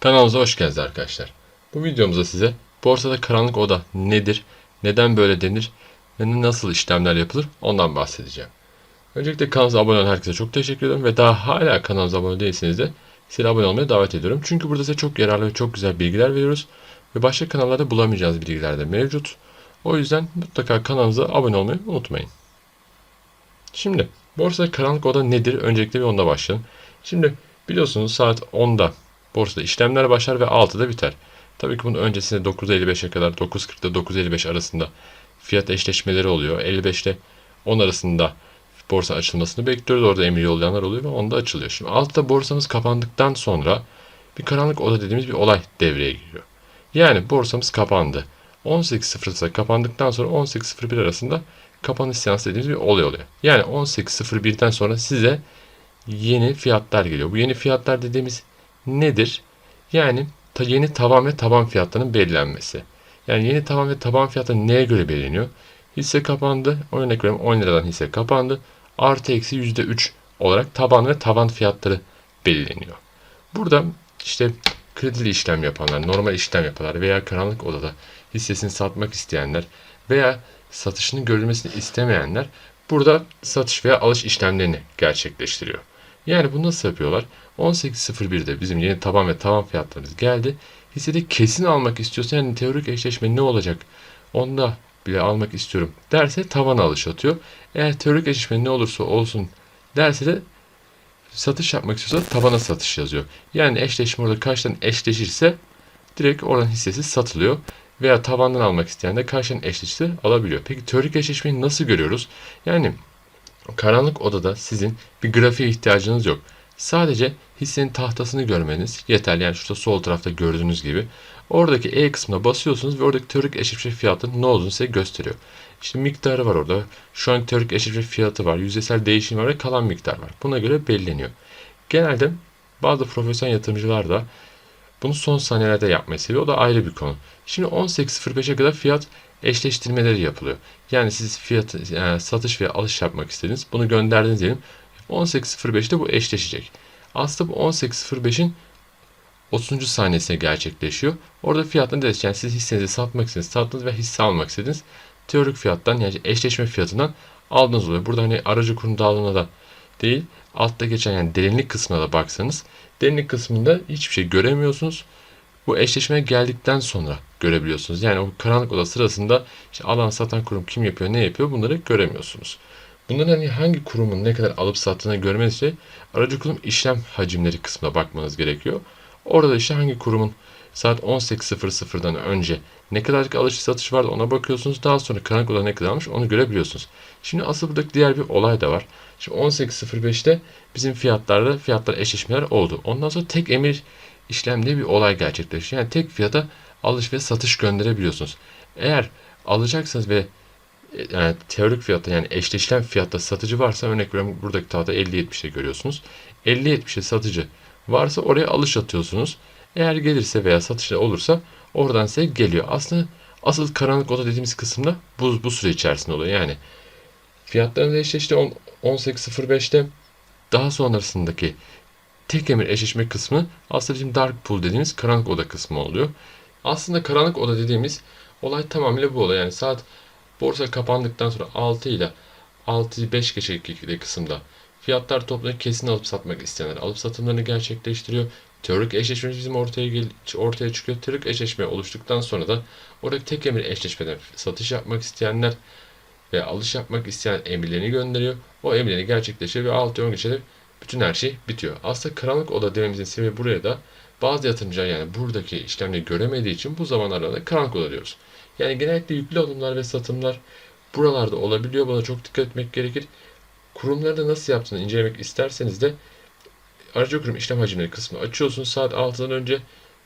Kanalımıza hoş geldiniz arkadaşlar. Bu videomuzda size borsada karanlık oda nedir, neden böyle denir ve nasıl işlemler yapılır ondan bahsedeceğim. Öncelikle kanalımıza abone olan herkese çok teşekkür ederim ve daha hala kanalımıza abone değilseniz de sizi abone olmaya davet ediyorum. Çünkü burada size çok yararlı ve çok güzel bilgiler veriyoruz ve başka kanallarda bulamayacağınız bilgiler de mevcut. O yüzden mutlaka kanalımıza abone olmayı unutmayın. Şimdi borsada karanlık oda nedir? Öncelikle bir onda başlayalım. Şimdi biliyorsunuz saat 10'da borsada işlemler başlar ve 6'da biter. Tabii ki bunun öncesinde 9.55'e kadar 9.40'da 9.55 arasında fiyat eşleşmeleri oluyor. 55 ile 10 arasında borsa açılmasını bekliyoruz. Orada emir yollayanlar oluyor ve onda açılıyor. Şimdi altta borsamız kapandıktan sonra bir karanlık oda dediğimiz bir olay devreye giriyor. Yani borsamız kapandı. 18.00'da kapandıktan sonra 18.01 arasında kapanış seansı dediğimiz bir olay oluyor. Yani 18.01'den sonra size yeni fiyatlar geliyor. Bu yeni fiyatlar dediğimiz nedir? Yani yeni tavan ve taban fiyatlarının belirlenmesi. Yani yeni tavan ve taban fiyatları neye göre belirleniyor? Hisse kapandı. Örnek veriyorum 10 liradan hisse kapandı. Artı eksi %3 olarak taban ve tavan fiyatları belirleniyor. Burada işte kredili işlem yapanlar, normal işlem yapanlar veya karanlık odada hissesini satmak isteyenler veya satışının görülmesini istemeyenler burada satış veya alış işlemlerini gerçekleştiriyor. Yani bunu nasıl yapıyorlar? 18.01'de bizim yeni taban ve tavan fiyatlarımız geldi. Hissede kesin almak istiyorsa yani teorik eşleşme ne olacak? Onda bile almak istiyorum derse tavana alış atıyor. Eğer teorik eşleşme ne olursa olsun derse de satış yapmak istiyorsa tabana satış yazıyor. Yani eşleşme orada karşıdan eşleşirse direkt oradan hissesi satılıyor. Veya tavandan almak isteyen de karşıdan eşleşirse alabiliyor. Peki teorik eşleşmeyi nasıl görüyoruz? Yani karanlık odada sizin bir grafiğe ihtiyacınız yok. Sadece hissenin tahtasını görmeniz yeterli. Yani şurada sol tarafta gördüğünüz gibi. Oradaki E kısmına basıyorsunuz ve oradaki teorik eşleşme fiyatının ne olduğunu size gösteriyor. İşte miktarı var orada. Şu an teorik eşleşme fiyatı var. Yüzdesel değişim var ve kalan miktar var. Buna göre belirleniyor. Genelde bazı profesyonel yatırımcılar da bunu son saniyelerde yapmayı seviyor. O da ayrı bir konu. Şimdi 18.05'e kadar fiyat eşleştirmeleri yapılıyor. Yani siz fiyat yani satış veya alış yapmak istediniz. Bunu gönderdiniz diyelim. 18.05'te bu eşleşecek. Aslında bu 18.05'in 30. saniyesine gerçekleşiyor. Orada fiyatını değişecek. Yani siz hissenizi satmak istediniz, sattınız ve hisse almak istediniz. Teorik fiyattan yani eşleşme fiyatından aldığınız oluyor. Burada hani aracı kurum dağılımına da değil, altta geçen yani derinlik kısmına da baksanız derinlik kısmında hiçbir şey göremiyorsunuz. Bu eşleşmeye geldikten sonra görebiliyorsunuz. Yani o karanlık oda sırasında işte alan satan kurum kim yapıyor, ne yapıyor bunları göremiyorsunuz. Bunların hani hangi kurumun ne kadar alıp sattığını görmeniz için aracı kurum işlem hacimleri kısmına bakmanız gerekiyor. Orada işte hangi kurumun saat 18.00'dan önce ne kadarlık alış satış vardı ona bakıyorsunuz. Daha sonra karanlık oda ne kadar almış onu görebiliyorsunuz. Şimdi asıl buradaki diğer bir olay da var. Şimdi 18.05'te bizim fiyatlarda fiyatlar eşleşmeler oldu. Ondan sonra tek emir işlem diye bir olay gerçekleşiyor. Yani tek fiyata alış ve satış gönderebiliyorsunuz. Eğer alacaksanız ve yani teorik fiyatta yani eşleşen fiyatta satıcı varsa örnek veriyorum buradaki tahta 50-70'e görüyorsunuz. 50-70'e satıcı varsa oraya alış atıyorsunuz. Eğer gelirse veya satışta olursa oradan size geliyor. Aslında asıl karanlık oda dediğimiz kısımda bu, bu süre içerisinde oluyor. Yani fiyatların eşleşti 18.05'te daha sonrasındaki tek emir eşleşme kısmı aslında bizim dark pool dediğimiz karanlık oda kısmı oluyor. Aslında karanlık oda dediğimiz olay tamamıyla bu olay. Yani saat borsa kapandıktan sonra 6 ile 6-5 geçecek kısımda fiyatlar toplayıp kesin alıp satmak isteyenler alıp satımlarını gerçekleştiriyor. Teorik eşleşme bizim ortaya gel ortaya çıkıyor. Teorik eşleşme oluştuktan sonra da oradaki tek emir eşleşmeden satış yapmak isteyenler ve alış yapmak isteyen emirlerini gönderiyor. O emirleri gerçekleşiyor ve 6-10 geçede bütün her şey bitiyor. Aslında karanlık oda dememizin sebebi buraya da bazı yatırımcılar yani buradaki işlemleri göremediği için bu zamanlarda karanlık oda diyoruz. Yani genellikle yüklü alımlar ve satımlar buralarda olabiliyor. Buna çok dikkat etmek gerekir. Kurumlarda nasıl yaptığını incelemek isterseniz de aracı kurum işlem hacimleri kısmını açıyorsunuz. Saat 6'dan önce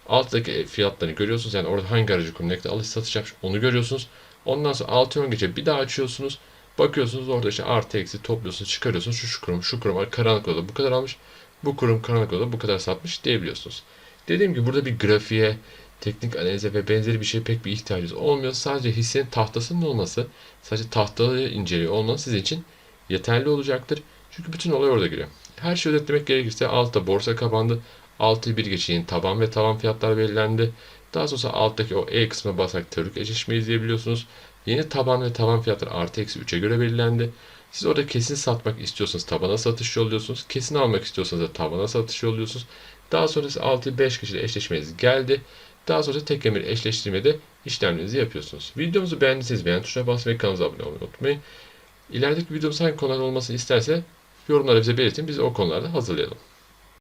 alttaki fiyatlarını görüyorsunuz. Yani orada hangi aracı kurum ne kadar alış satış yapmış onu görüyorsunuz. Ondan sonra 6 10 gece bir daha açıyorsunuz. Bakıyorsunuz orada işte artı eksi topluyorsunuz çıkarıyorsunuz. Şu, şu kurum şu kurum var karanlık odada bu kadar almış. Bu kurum karanlık odada bu kadar satmış diyebiliyorsunuz. Dediğim gibi burada bir grafiğe, teknik analize ve benzeri bir şeye pek bir ihtiyacınız olmuyor. Sadece hissenin tahtasının olması, sadece tahtaları inceliyor olmanız sizin için yeterli olacaktır. Çünkü bütün olay orada giriyor. Her şeyi özetlemek gerekirse altta borsa kapandı. 6 bir geçeğin taban ve tavan fiyatlar belirlendi. Daha sonra alttaki o E kısmına basarak teorik eşleşme izleyebiliyorsunuz. Yeni taban ve tavan fiyatları artı eksi 3'e göre belirlendi. Siz orada kesin satmak istiyorsanız tabana satış yolluyorsunuz. Kesin almak istiyorsanız da tabana satış yolluyorsunuz. Daha sonrası 6 5 kişiyle eşleşmeniz geldi. Daha sonra tek emir eşleştirmede işlemlerinizi yapıyorsunuz. Videomuzu beğendiyseniz beğen tuşuna basmayı, kanalımıza abone olmayı unutmayın. İlerideki videomuz hangi konular olmasını isterse yorumlara bize belirtin. Biz o konularda hazırlayalım.